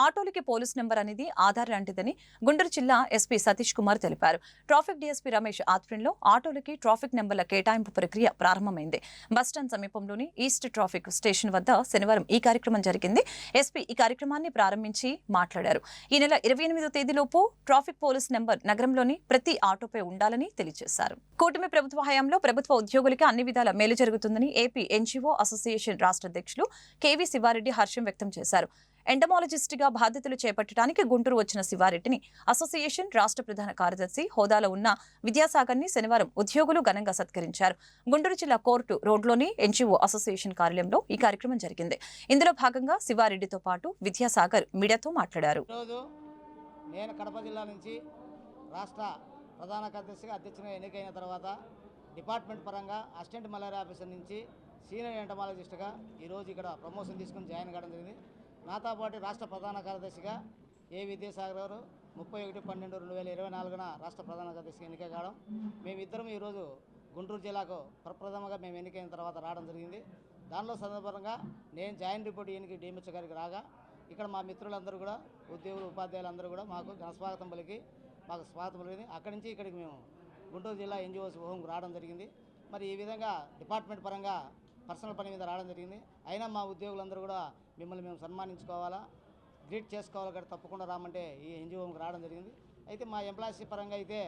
ఆటోలకి police number అనేది ఆధార్ లాంటిదని గుంటూరు జిల్లా ఎస్పీ సతీష్ కుమార్ తెలిపారు. ట్రాఫిక్ డీఎస్పీ రమేష్ ఆధ్వర్యంలో ఆటోలకి ట్రాఫిక్ నెంబర్ల కేటాయింపు ప్రక్రియ ప్రారంభమైంది. బస్టాండ్ సమీపంలోని ఈస్ట్ ట్రాఫిక్ స్టేషన్ వద్ద శనివారం ఈ కార్యక్రమం జరిగింది. ఎస్పీ ఈ కార్యక్రమాన్ని ప్రారంభించి మాట్లాడారు. ఈ నెల ఇరవై ఎనిమిదో తేదీలోపు ట్రాఫిక్ పోలీస్ నెంబర్ నగరంలోని ప్రతి ఆటోపై ఉండాలని తెలియజేశారు. కూటమి ప్రభుత్వ హయాంలో ప్రభుత్వ ఉద్యోగులకి అన్ని విధాల మేలు జరుగుతుందని ఏపీ ఎన్జీఓ అసోసియేషన్ రాష్ట్ర అధ్యక్షులు కేవీ శివారెడ్డి హర్షం వ్యక్తం చేశారు. ఎండమాలజిస్ట్గా బాధ్యతలు చేపట్టడానికి గుంటూరు వచ్చిన శివారెడ్డిని. అసోసియేషన్ రాష్ట్ర ప్రధాన కార్యదర్శి హోదాలో ఉన్న విద్యాసాగర్ని శనివారం ఉద్యోగులు ఘనంగా సత్కరించారు. గుంటూరు జిల్లా కోర్టు రోడ్లోని ఎన్జీఓ అసోసియేషన్ కార్యాలయంలో ఈ కార్యక్రమం జరిగింది. ఇందులో భాగంగా శివారెడ్డితో పాటు విద్యాసాగర్ మీడియాతో మాట్లాడారు. నేను కడప జిల్లా నుంచి రాష్ట్ర ప్రధాన కార్యదర్శిగా అధ్యక్షునిగా ఎన్నికైన తర్వాత డిపార్ట్మెంట్ పరంగా అసిస్టెంట్ మలేరియా ఆఫీసర్ నుంచి సీనియర్ ఎంటమాలజిస్ట్గా ఈరోజు ఇక్కడ ప్రమోషన్ తీసుకుని జాయిన్ కావడం జరిగింది. నాతో పాటు రాష్ట్ర ప్రధాన కార్యదర్శిగా ఏ విద్యాసాగర్ గారు ముప్పై ఒకటి పన్నెండు రెండు వేల ఇరవై నాలుగున రాష్ట్ర ప్రధాన కార్యదర్శిగా ఎన్నిక కావడం. మేమిద్దరం ఈరోజు గుంటూరు జిల్లాకు ప్రప్రథమంగా మేము ఎన్నికైన తర్వాత రావడం జరిగింది. దానిలో సందర్భంగా నేను జాయింట్ రిపోర్ట్ ఎన్నిక డిఎంహెచ్ గారికి రాగా ఇక్కడ మా మిత్రులందరూ కూడా ఉద్యోగులు ఉపాధ్యాయులందరూ కూడా మాకు ఘనస్వాగతం పలికి మాకు స్వాగతం పలికింది. అక్కడి నుంచి ఇక్కడికి మేము గుంటూరు జిల్లా ఎన్జిఓస్ హోమ్కి రావడం జరిగింది. మరి ఈ విధంగా డిపార్ట్మెంట్ పరంగా పర్సనల్ పని మీద రావడం జరిగింది. అయినా మా ఉద్యోగులందరూ కూడా మిమ్మల్ని మేము సన్మానించుకోవాలా? గ్రీట్ చేసుకోవాలి కదా తప్పకుండా రామంటే ఈ ఎన్జిఓకి రావడం జరిగింది. అయితే మా ఎంప్లాయీస్ పరంగా అయితే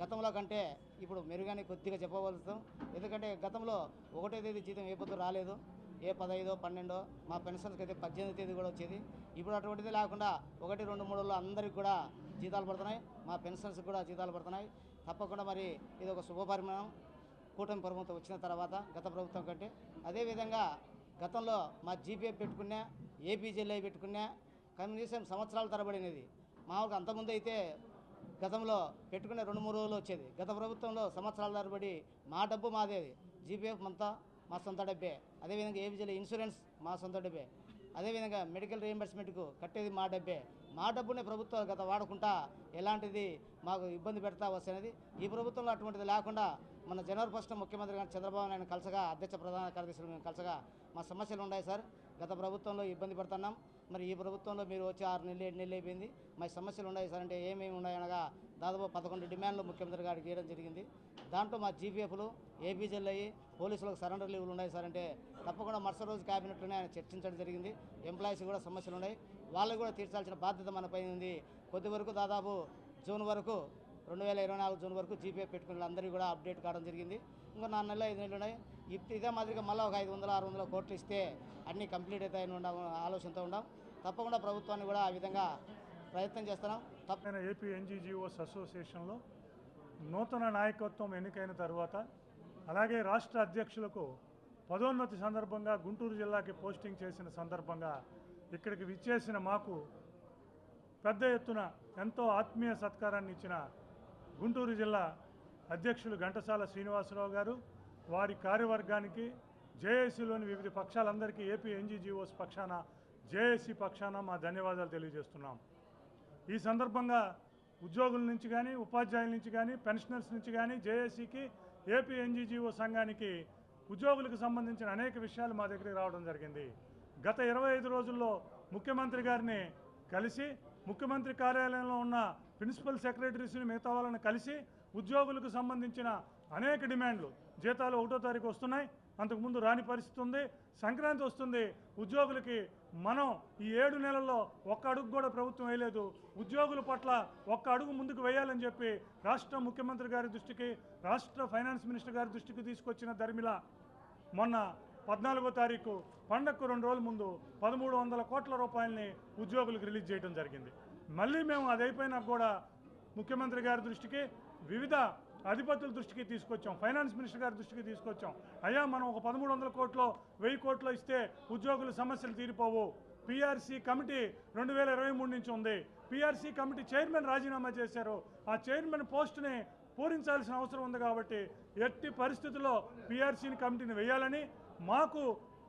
గతంలో కంటే ఇప్పుడు మెరుగని కొద్దిగా చెప్పవలసాం ఎందుకంటే గతంలో ఒకటో తేదీ జీతం ఏ పొద్దు రాలేదు. ఏ పదహైదో పన్నెండో మా పెన్షన్స్కి అయితే పద్దెనిమిది తేదీ కూడా వచ్చేది. ఇప్పుడు అటువంటిది లేకుండా ఒకటి రెండు మూడులో అందరికి కూడా జీతాలు పడుతున్నాయి. మా పెన్షన్స్కి కూడా జీతాలు పడుతున్నాయి. తప్పకుండా మరి ఇది ఒక శుభపరిమాణం కూటమి ప్రభుత్వం వచ్చిన తర్వాత గత ప్రభుత్వం కంటే అదేవిధంగా గతంలో మా జీపీఎఫ్ పెట్టుకున్నా ఏపీజీఎల్ఐ పెట్టుకున్నా కనీసం సంవత్సరాల తరబడినది. మామూలుగా అంతకుముందు అయితే గతంలో పెట్టుకునే రెండు మూడు రోజులు వచ్చేది. గత ప్రభుత్వంలో సంవత్సరాల తరబడి మా డబ్బు మాదేది. జీపీఎఫ్ అంతా మా సొంత డబ్బే. అదేవిధంగా ఏపీజీఎల్ ఇన్సూరెన్స్ మా సొంత డబ్బే. అదేవిధంగా మెడికల్ రీఎంబర్స్మెంట్కు కట్టేది మా డబ్బే. మా డబ్బునే ప్రభుత్వాలు గత వాడకుండా ఎలాంటిది మాకు ఇబ్బంది పెడతా వస్తున్నది ఈ ప్రభుత్వంలో అటువంటిది లేకుండా మన జనవరి ఫస్ట్ ముఖ్యమంత్రి గారు చంద్రబాబు నాయుడు కలసగా అధ్యక్ష ప్రధాన కార్యదర్శులు మేము కలసగా మా సమస్యలు ఉన్నాయి సార్. గత ప్రభుత్వంలో ఇబ్బంది పడుతున్నాం. మరి ఈ ప్రభుత్వంలో మీరు వచ్చి ఆరు నెలలు ఏడు నెలలు అయిపోయింది. మా సమస్యలు ఉన్నాయి సార్ అంటే ఏమేమి ఉన్నాయనగా దాదాపు పదకొండు డిమాండ్లు ముఖ్యమంత్రి గారికి ఇవ్వడం జరిగింది. దాంట్లో మా జీపీఎఫ్లు ఏపీజీలు అయ్యి పోలీసులకు సరెండర్ లీవ్లు ఉన్నాయి సార్. అంటే తప్పకుండా మరుసటి రోజు క్యాబినెట్లోనే ఆయన చర్చించడం జరిగింది. ఎంప్లాయీస్ కూడా సమస్యలు ఉన్నాయి. వాళ్ళకి కూడా తీర్చాల్సిన బాధ్యత మనపై ఉంది. కొద్ది వరకు దాదాపు జూన్ వరకు రెండు వేల ఇరవై నాలుగు జూన్ వరకు జీపీఎఫ్ పెట్టుకున్న అందరికీ కూడా అప్డేట్ కావడం జరిగింది. ఇంకో నాలుగు నెలలు ఐదు నెలలు ఉన్నాయి. ఇప్పుడు ఇదే మాదిరిగా మళ్ళీ ఒక ఐదు వందల ఆరు వందల కోట్లు ఇస్తే అన్నీ కంప్లీట్ అవుతాయని ఉండ ఆలోచనతో ఉండం. తప్పకుండా ప్రభుత్వాన్ని కూడా ఆ విధంగా ప్రయత్నం చేస్తున్నాం. తప్ప ఏపీ ఎన్జీజీఓస్ అసోసియేషన్లో నూతన నాయకత్వం ఎన్నికైన తర్వాత అలాగే రాష్ట్ర అధ్యక్షులకు పదోన్నతి సందర్భంగా గుంటూరు జిల్లాకి పోస్టింగ్ చేసిన సందర్భంగా ఇక్కడికి విచ్చేసిన మాకు పెద్ద ఎత్తున ఎంతో ఆత్మీయ సత్కారాన్ని ఇచ్చిన గుంటూరు జిల్లా అధ్యక్షులు ఘంటసాల శ్రీనివాసరావు గారు వారి కార్యవర్గానికి జేఏసీలోని వివిధ పక్షాలందరికీ ఏపీ ఎన్జీజీఓస్ పక్షాన జేఏసీ పక్షాన మా ధన్యవాదాలు తెలియజేస్తున్నాం. ఈ సందర్భంగా ఉద్యోగుల నుంచి కానీ ఉపాధ్యాయుల నుంచి కానీ పెన్షనర్స్ నుంచి కానీ జేఏసీకి ఏపీ ఎన్జీజీఓ సంఘానికి ఉద్యోగులకు సంబంధించిన అనేక విషయాలు మా దగ్గరికి రావడం జరిగింది. గత ఇరవై ఐదు రోజుల్లో ముఖ్యమంత్రి గారిని కలిసి ముఖ్యమంత్రి కార్యాలయంలో ఉన్న ప్రిన్సిపల్ సెక్రటరీస్ని మిగతా వాళ్ళని కలిసి ఉద్యోగులకు సంబంధించిన అనేక డిమాండ్లు జీతాలు ఒకటో తారీఖు వస్తున్నాయి. అంతకుముందు రాని పరిస్థితి ఉంది సంక్రాంతి వస్తుంది. ఉద్యోగులకి మనం ఈ ఏడు నెలల్లో ఒక్క అడుగు కూడా ప్రభుత్వం వేయలేదు. ఉద్యోగుల పట్ల ఒక్క అడుగు ముందుకు వేయాలని చెప్పి రాష్ట్ర ముఖ్యమంత్రి గారి దృష్టికి రాష్ట్ర ఫైనాన్స్ మినిస్టర్ గారి దృష్టికి తీసుకొచ్చిన ధర్మిల మొన్న పద్నాలుగో తారీఖు పండగకు రెండు రోజుల ముందు పదమూడు వందల కోట్ల రూపాయలని ఉద్యోగులకు రిలీజ్ చేయడం జరిగింది. మళ్ళీ మేము అది అయిపోయినా కూడా ముఖ్యమంత్రి గారి దృష్టికి వివిధ అధిపతుల దృష్టికి తీసుకొచ్చాం. ఫైనాన్స్ మినిస్టర్ గారి దృష్టికి తీసుకొచ్చాం. అయ్యా మనం ఒక పదమూడు వందల కోట్లు వెయ్యి కోట్లు ఇస్తే ఉద్యోగుల సమస్యలు తీరిపోవు. పిఆర్సీ కమిటీ రెండు వేల ఇరవై మూడు నుంచి ఉంది. పిఆర్సీ కమిటీ చైర్మన్ రాజీనామా చేశారు. ఆ చైర్మన్ పోస్టుని పూరించాల్సిన అవసరం ఉంది కాబట్టి ఎట్టి పరిస్థితుల్లో పిఆర్సీని కమిటీని వేయాలని మాకు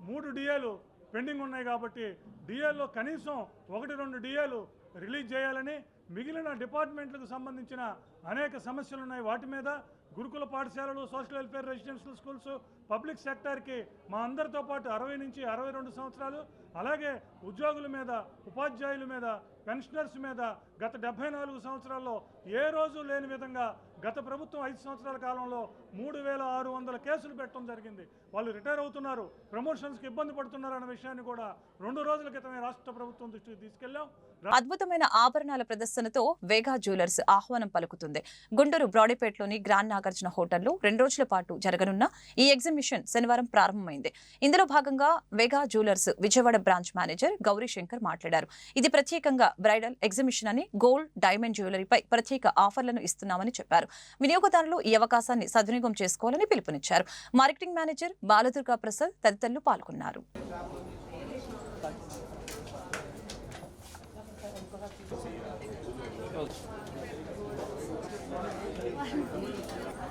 మూడు డిఏలు పెండింగ్ ఉన్నాయి కాబట్టి డిఏల్లో కనీసం ఒకటి రెండు డిఏలు రిలీజ్ చేయాలని మిగిలిన డిపార్ట్మెంట్లకు సంబంధించిన అనేక సమస్యలు ఉన్నాయి వాటి మీద గురుకుల పాఠశాలలు social welfare residential schools public సెక్టార్కి మా అందరితో పాటు అరవై నుంచి అరవై రెండు సంవత్సరాలు అలాగే ఉద్యోగుల మీద ఉపాధ్యాయుల మీద పెన్షనర్స్ మీద గత డెబ్బై నాలుగు సంవత్సరాల్లో ఏ రోజు లేని విధంగా గత ప్రభుత్వం ఐదు సంవత్సరాల కాలంలో మూడు వేల ఆరు వందల కేసులు పెట్టడం జరిగింది. వాళ్ళు రిటైర్ అవుతున్నారు ప్రమోషన్స్కి ఇబ్బంది పడుతున్నారు అన్న విషయాన్ని కూడా రెండు రోజుల క్రితమే రాష్ట్ర ప్రభుత్వం దృష్టికి తీసుకెళ్ళాం అద్భుతమైన ఆభరణాల ప్రదర్శనతో వేగా జ్యువెలర్స్ ఆహ్వానం పలుకుతుంది. గుంటూరు బ్రాడీపేటలోని గ్రాండ్ నాగార్జున హోటల్లో రెండు రోజుల పాటు జరగనున్న ఈ ఎగ్జిబిషన్ శనివారం ప్రారంభమైంది. ఇందులో భాగంగా Vega jewellers Vijayawada branch manager Gauri Shankar మాట్లాడారు. ఇది ప్రత్యేకంగా బ్రైడల్ ఎగ్జిబిషన్ అని గోల్డ్ డైమండ్ జ్యువెలరీపై ప్రత్యేక ఆఫర్లను ఇస్తున్నామని చెప్పారు. వినియోగదారులు ఈ అవకాశాన్ని సద్వినియోగం చేసుకోవాలని పిలుపునిచ్చారు. మార్కెటింగ్ మేనేజర్ బాలదుర్గా ప్రసాద్ తదితరులు పాల్గొన్నారు. ఈ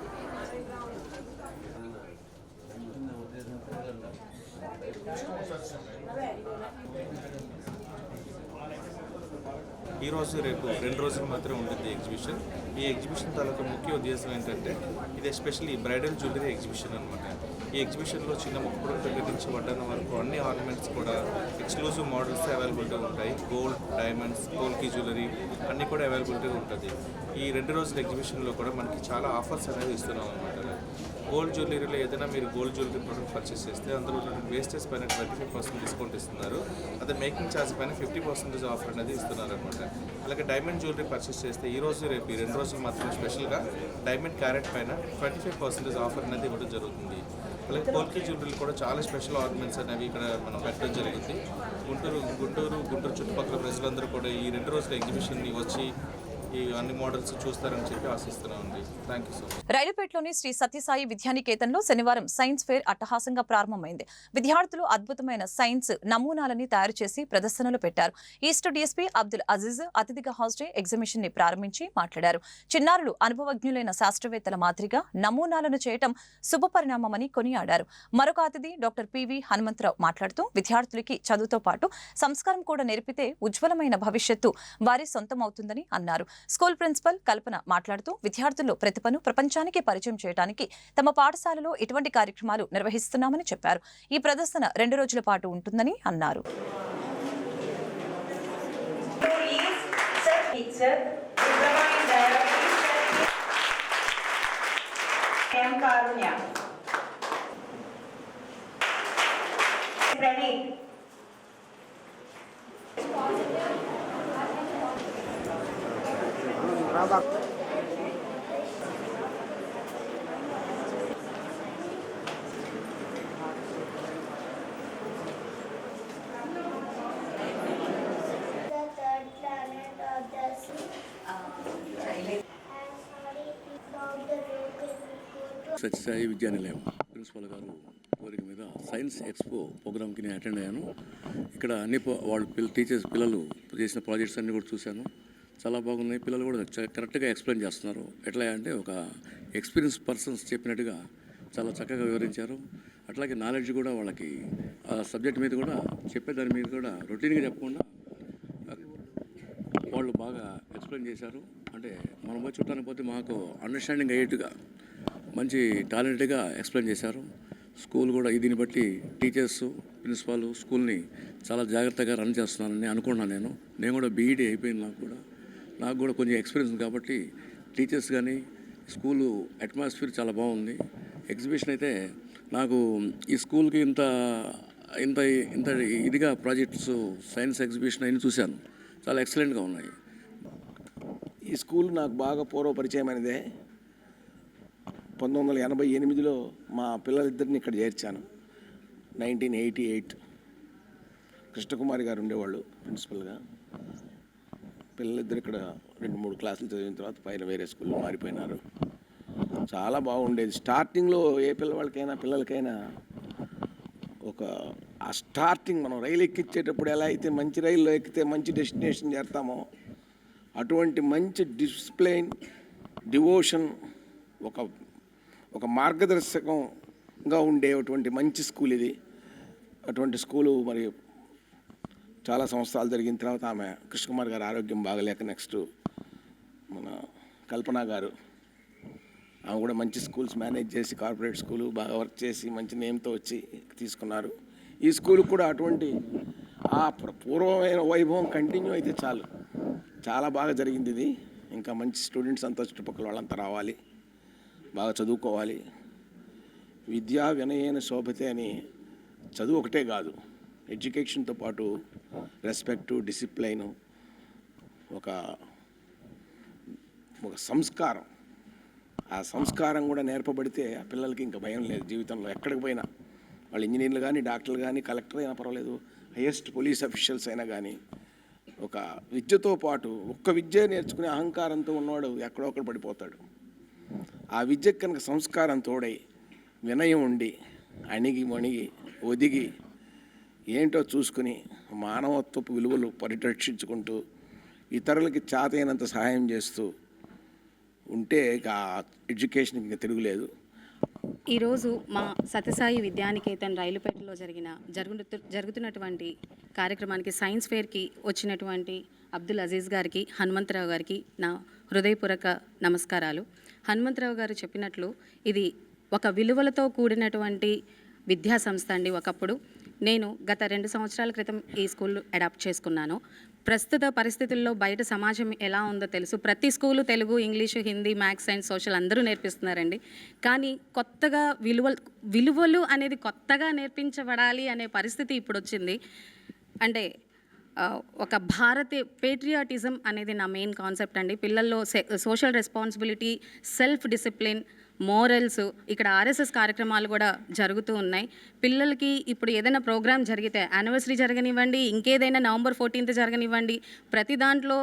రోజు రేపు రెండు రోజులు మాత్రమే ఉంటుంది ఎగ్జిబిషన్ ఈ ఎగ్జిబిషన్ తాలూకా ముఖ్య ఉద్దేశం ఏంటంటే ఇది ఎస్పెషల్లీ బ్రైడల్ జ్యువెలరీ ఎగ్జిబిషన్ అనమాట ఈ ఎగ్జిబిషన్లో చిన్న ముక్కుడు దగ్గర నుంచి వరకు అన్ని ఆర్నమెంట్స్ కూడా ఎక్స్క్లూజివ్ మోడల్స్ అవైలబిలిటీ ఉంటాయి. గోల్డ్ డైమండ్స్ గోల్డ్కి జ్యువెలరీ అన్నీ కూడా అవైలబిలిటీ ఉంటుంది. ఈ రెండు రోజుల ఎగ్జిబిషన్లో కూడా మనకి చాలా ఆఫర్స్ అనేవి ఇస్తున్నాం అనమాట గోల్డ్ జ్యువెలరీలో ఏదైనా మీరు గోల్డ్ జ్యువెలరీ ప్రొడక్ట్ పర్చేస్ చేస్తే అందులో ఉన్నటువంటి వేస్టేజ్ పైన ట్వంటీ ఫైవ్ పర్సెంట్ డిస్కౌంట్ ఇస్తున్నారు. అదే మేకింగ్ ఛార్జ్ పైన ఫిఫ్టీ పర్సెంటేజ్ ఆఫర్ అనేది ఇస్తున్నారు అనమాట అలాగే డైమండ్ జ్యువెలరీ పర్చేస్ చేస్తే ఈ రోజు రేపు ఈ రెండు రోజులు మాత్రం స్పెషల్గా డైమండ్ క్యారెట్ పైన ట్వంటీ ఫైవ్ పర్సెంటేజ్ ఆఫర్ అనేది ఇవ్వడం జరుగుతుంది. అలాగే కోల్కి జ్యువెలరీ కూడా చాలా స్పెషల్ ఆర్నమెంట్స్ అనేవి ఇక్కడ మనం పెట్టడం జరిగింది గుంటూరు గుంటూరు గుంటూరు చుట్టుపక్కల ప్రజలందరూ కూడా ఈ రెండు రోజుల ఎగ్జిబిషన్ని వచ్చి ఈ అన్ని మోడల్స్ చూస్తారని చెప్పి థ్యాంక్ యూ రైలుపేటలోని శ్రీ సత్యసాయి విద్యానికేతన్లో శనివారం సైన్స్ ఫేర్ అట్టహాసంగా ప్రారంభమైంది. విద్యార్థులు అద్భుతమైన సైన్స్ నమూనాలని తయారు చేసి ప్రదర్శనలు పెట్టారు. ఈస్ట్ డీఎస్పీ అబ్దుల్ అజీజ్ అతిథిగా హాజరై ఎగ్జిబిషన్ని ప్రారంభించి మాట్లాడారు. చిన్నారులు అనుభవజ్ఞులైన శాస్త్రవేత్తల మాదిరిగా నమూనాలను చేయటం శుభపరిణామమని కొనియాడారు. మరొక అతిథి డాక్టర్ పివి హనుమంతరావు మాట్లాడుతూ విద్యార్థులకి చదువుతో పాటు సంస్కారం కూడా నేర్పితే ఉజ్వలమైన భవిష్యత్తు వారి సొంతమవుతుందని అన్నారు. స్కూల్ ప్రిన్సిపల్ కల్పన మాట్లాడుతూ విద్యార్థుల్లో ప్రతిభను ప్రపంచానికి పరిచయం చేయడానికి తమ పాఠశాలలో ఇటువంటి కార్యక్రమాలు నిర్వహిస్తున్నామని చెప్పారు. ఈ ప్రదర్శన రెండు రోజుల పాటు ఉంటుందని అన్నారు. Is సత్యసాయి విద్యానిలయం ప్రిన్సిపల్ గారు కోరిక మీద సైన్స్ ఎక్స్పో ప్రోగ్రామ్కి నేను అటెండ్ అయ్యాను. ఇక్కడ అన్ని వాళ్ళ వాళ్ళు పిల్ల టీచర్స్ పిల్లలు చేసిన ప్రాజెక్ట్స్ అన్ని కూడా చూశాను. చాలా బాగున్నాయి. పిల్లలు కూడా కరెక్ట్గా ఎక్స్ప్లెయిన్ చేస్తున్నారు. ఎట్లా అంటే ఒక ఎక్స్పీరియన్స్ పర్సన్స్ చెప్పినట్టుగా చాలా చక్కగా వివరించారు. అట్లాగే నాలెడ్జ్ కూడా వాళ్ళకి ఆ సబ్జెక్ట్ మీద కూడా చెప్పే దాని మీద కూడా రొటీన్గా చెప్పకుండా వాళ్ళు బాగా ఎక్స్ప్లెయిన్ చేశారు. అంటే మనం వచ్చి చూడటానికి పోతే మాకు అండర్స్టాండింగ్ అయ్యేట్టుగా మంచి టాలెంట్గా ఎక్స్ప్లెయిన్ చేశారు. స్కూల్ కూడా దీన్ని బట్టి టీచర్స్ ప్రిన్సిపాల్ స్కూల్ని చాలా జాగ్రత్తగా రన్ చేస్తున్నానని అనుకున్నాను నేను. నేను కూడా బీఈడీ అయిపోయింది నాకు కూడా. నాకు కూడా కొంచెం ఎక్స్పీరియన్స్ ఉంది కాబట్టి టీచర్స్ కానీ స్కూలు అట్మాస్ఫియర్ చాలా బాగుంది. ఎగ్జిబిషన్ అయితే నాకు ఈ స్కూల్కి ఇంత ఇంత ఇంత ఇదిగా ప్రాజెక్ట్స్ సైన్స్ ఎగ్జిబిషన్ అయిన చూశాను. చాలా ఎక్సలెంట్గా ఉన్నాయి. ఈ స్కూల్ నాకు బాగా పూర్వ పరిచయమైనదే పంతొమ్మిది వందల ఎనభై ఎనిమిదిలో మా పిల్లలిద్దరిని ఇక్కడ చేర్చాను. నైన్టీన్ ఎయిటీ ఎయిట్ కృష్ణకుమారి గారు ఉండేవాళ్ళు ప్రిన్సిపల్గా పిల్లలిద్దరు ఇక్కడ రెండు మూడు క్లాసులు చదివిన తర్వాత పైన వేరే స్కూల్లో మారిపోయినారు. చాలా బాగుండేది. స్టార్టింగ్లో ఏ పిల్లవాళ్ళకైనా పిల్లలకైనా ఒక ఆ స్టార్టింగ్ మనం రైలు ఎక్కించేటప్పుడు ఎలా అయితే మంచి రైల్లో ఎక్కితే మంచి డెస్టినేషన్ చేరుతామో అటువంటి మంచి డిసిప్లైన్ డివోషన్ ఒక ఒక మార్గదర్శకంగా ఉండేటువంటి మంచి స్కూల్ ఇది. అటువంటి స్కూలు మరి చాలా సంవత్సరాలు జరిగిన తర్వాత ఆమె కృష్ణకుమార్ గారు ఆరోగ్యం బాగలేక నెక్స్ట్ మన కల్పన గారు ఆమె కూడా మంచి స్కూల్స్ మేనేజ్ చేసి కార్పొరేట్ స్కూలు బాగా వర్క్ చేసి మంచి నేమ్తో వచ్చి తీసుకున్నారు. ఈ స్కూల్ కూడా అటువంటి ఆ పూర్వమైన వైభవం కంటిన్యూ అయితే చాలు. చాలా బాగా జరిగింది ఇది. ఇంకా మంచి స్టూడెంట్స్ అంతా చుట్టుపక్కల వాళ్ళంతా రావాలి. బాగా చదువుకోవాలి. విద్యా వినయన శోభతే అని చదువు ఒకటే కాదు. ఎడ్యుకేషన్తో పాటు రెస్పెక్టు డిసిప్లైను ఒక ఒక సంస్కారం. ఆ సంస్కారం కూడా నేర్పబడితే ఆ పిల్లలకి ఇంకా భయం లేదు జీవితంలో. ఎక్కడికి పోయినా వాళ్ళు ఇంజనీర్లు కానీ డాక్టర్లు కానీ కలెక్టర్ అయినా పర్వాలేదు హైయెస్ట్ పోలీస్ అఫీషియల్స్ అయినా కానీ ఒక విద్యతో పాటు ఒక్క విద్య నేర్చుకునే అహంకారంతో ఉన్నవాడు ఎక్కడొక్కడ పడిపోతాడు. ఆ విద్యకు కనుక సంస్కారం తోడై వినయం ఉండి అణిగి మణిగి ఒదిగి ఏంటో చూసుకుని మానవత్వపు విలువలు పరిరక్షించుకుంటూ ఇతరులకి చాతైనంత సహాయం చేస్తూ ఉంటే ఇక ఎడ్యుకేషన్కి ఇంకా తిరుగులేదు. ఈరోజు మా సత్యసాయి విద్యానికేతన్ రైలుపేటలో జరిగిన జరుగుతు జరుగుతున్నటువంటి కార్యక్రమానికి సైన్స్ ఫేర్కి వచ్చినటువంటి అబ్దుల్ అజీజ్ గారికి హనుమంతరావు గారికి నా హృదయపూర్వక నమస్కారాలు. హనుమంతరావు గారు చెప్పినట్లు ఇది ఒక విలువలతో కూడినటువంటి విద్యా సంస్థ అండి ఒకప్పుడు. నేను గత రెండు సంవత్సరాల క్రితం ఈ స్కూల్ అడాప్ట్ చేసుకున్నాను. ప్రస్తుత పరిస్థితుల్లో బయట సమాజం ఎలా ఉందో తెలుసు. ప్రతి school Telugu English Hindi maths science social అందరూ నేర్పిస్తున్నారండి. కానీ కొత్తగా విలువలు విలువలు అనేది కొత్తగా నేర్పించబడాలి అనే పరిస్థితి ఇప్పుడు వచ్చింది అంటే ఒక భారతీయ పేట్రియాటిజం అనేది నా మెయిన్ కాన్సెప్ట్ అండి. పిల్లల్లో social responsibility self discipline morals ఇక్కడ ఆర్ఎస్ఎస్ కార్యక్రమాలు కూడా జరుగుతూ ఉన్నాయి. పిల్లలకి ఇప్పుడు ఏదైనా ప్రోగ్రామ్ జరిగితే యానివర్సరీ జరగనివ్వండి ఇంకేదైనా నవంబర్ ఫోర్టీన్త్ జరగనివ్వండి ప్రతి దాంట్లో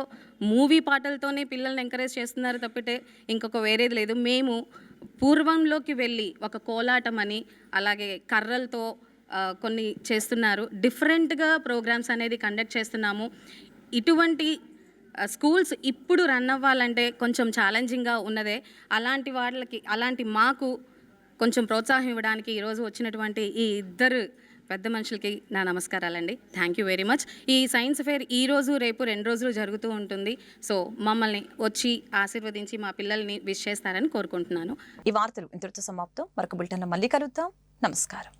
మూవీ పాటలతోనే పిల్లల్ని ఎంకరేజ్ చేస్తున్నారు తప్పితే ఇంకొక వేరేది లేదు. మేము పూర్వంలోకి వెళ్ళి ఒక కోలాటం అని అలాగే కర్రలతో కొన్ని చేస్తున్నారు. డిఫరెంట్గా ప్రోగ్రామ్స్ అనేది కండక్ట్ చేస్తున్నాము. ఇటువంటి స్కూల్స్ ఇప్పుడు రన్ అవ్వాలంటే కొంచెం ఛాలెంజింగ్గా ఉన్నదే. అలాంటి వాళ్ళకి అలాంటి మాకు కొంచెం ప్రోత్సాహం ఇవ్వడానికి ఈరోజు వచ్చినటువంటి ఈ ఇద్దరు పెద్ద మనుషులకి నా నమస్కారాలండి. థ్యాంక్ యూ వెరీ మచ్ ఈ సైన్స్ ఫేర్ ఈ రోజు రేపు రెండు రోజులు జరుగుతూ ఉంటుంది. సో మమ్మల్ని వచ్చి ఆశీర్వదించి మా పిల్లల్ని విష్ చేస్తారని కోరుకుంటున్నాను. ఈ వార్తలు ఇంతటితో సమాప్తం. మరొక బులెటిన్లో మళ్ళీ కలుద్దాం. నమస్కారం.